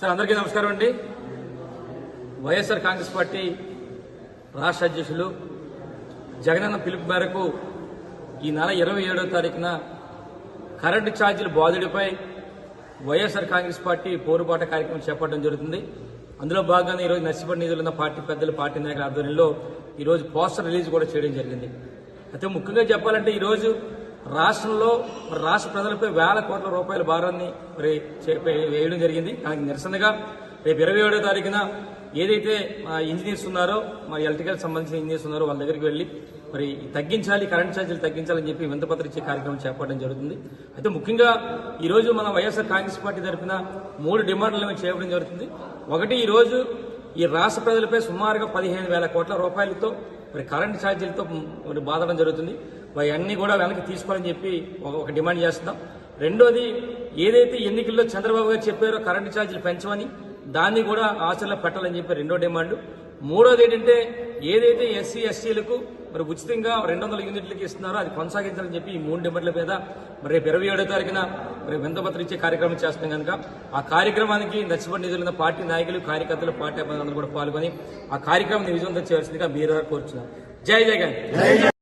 Sir అందరికీ నమస్కారం అండి. వైఎస్ఆర్ కాంగ్రెస్ పార్టీ రాష్ట్ర అధ్యక్షులు జగనన్న పిలుపు మేరకు ఈ నెల ఇరవై ఏడో తారీఖున కరెంటు ఛార్జీల బాధుడిపై వైఎస్ఆర్ కాంగ్రెస్ పార్టీ పోరుబాట కార్యక్రమం చేపట్టడం జరుగుతుంది. అందులో భాగంగా ఈరోజు నర్సిపడి నిధులు ఉన్న పార్టీ పెద్దలు పార్టీ నాయకుల ఆధ్వర్యంలో ఈరోజు పోస్టర్ రిలీజ్ కూడా చేయడం జరిగింది. అయితే ముఖ్యంగా చెప్పాలంటే ఈరోజు రాష్ట్రంలో మరి రాష్ట్ర ప్రజలపై వేల కోట్ల రూపాయల భారాన్ని మరి చే- వేయడం జరిగింది. దానికి నిరసనగా రేపు ఇరవై ఏడో తారీఖున ఏదైతే మా ఇంజనీర్స్ ఉన్నారో మరి ఎలక్ట్రికల్ సంబంధించిన ఇంజనీర్స్ ఉన్నారో వాళ్ళ దగ్గరికి వెళ్ళి మరి తగ్గించాలి కరెంట్ ఛార్జీలు తగ్గించాలని చెప్పి వింతపత్ర ఇచ్చే కార్యక్రమం చేపట్టడం జరుగుతుంది. అయితే ముఖ్యంగా ఈరోజు మన వైఎస్ఆర్ కాంగ్రెస్ పార్టీ తరఫున మూడు డిమాండ్లు మేము చేయడం జరుగుతుంది. ఒకటి ఈరోజు ఈ రాష్ట్ర ప్రజలపై సుమారుగా పదిహేను వేల కోట్ల రూపాయలతో మరి కరెంట్ ఛార్జీలతో మరి బాధడం జరుగుతుంది. అవన్నీ కూడా వెనక్కి తీసుకోవాలని చెప్పి ఒక- డిమాండ్ చేస్తున్నాం. రెండోది ఏదైతే ఎన్నికల్లో చంద్రబాబు గారు చెప్పారో కరెంటు ఛార్జీలు పెంచమని దాన్ని కూడా ఆచరణలో పెట్టాలని చెప్పి రెండో డిమాండ్. మూడోది ఏంటంటే ఏదైతే ఎస్సీ ఎస్టీలకు మరి ఉచితంగా రెండు వందల యూనిట్లకి ఇస్తున్నారో అది కొనసాగించాలని చెప్పి ఈ మూడు డిమాండ్ల మీద మరి రేపు ఇరవై ఏడో తారీఖున మరి వింతపత్రం ఇచ్చే కార్యక్రమం చేస్తున్నాం కనుక ఆ కార్యక్రమానికి నచ్చిబడి నిధులైన పార్టీ నాయకులు కార్యకర్తలు పార్టీ అభినందనలు కూడా పాల్గొని ఆ కార్యక్రమం విజయవంతం చేయాల్సిందిగా మీరు కోరుచున్నారు జై జగన్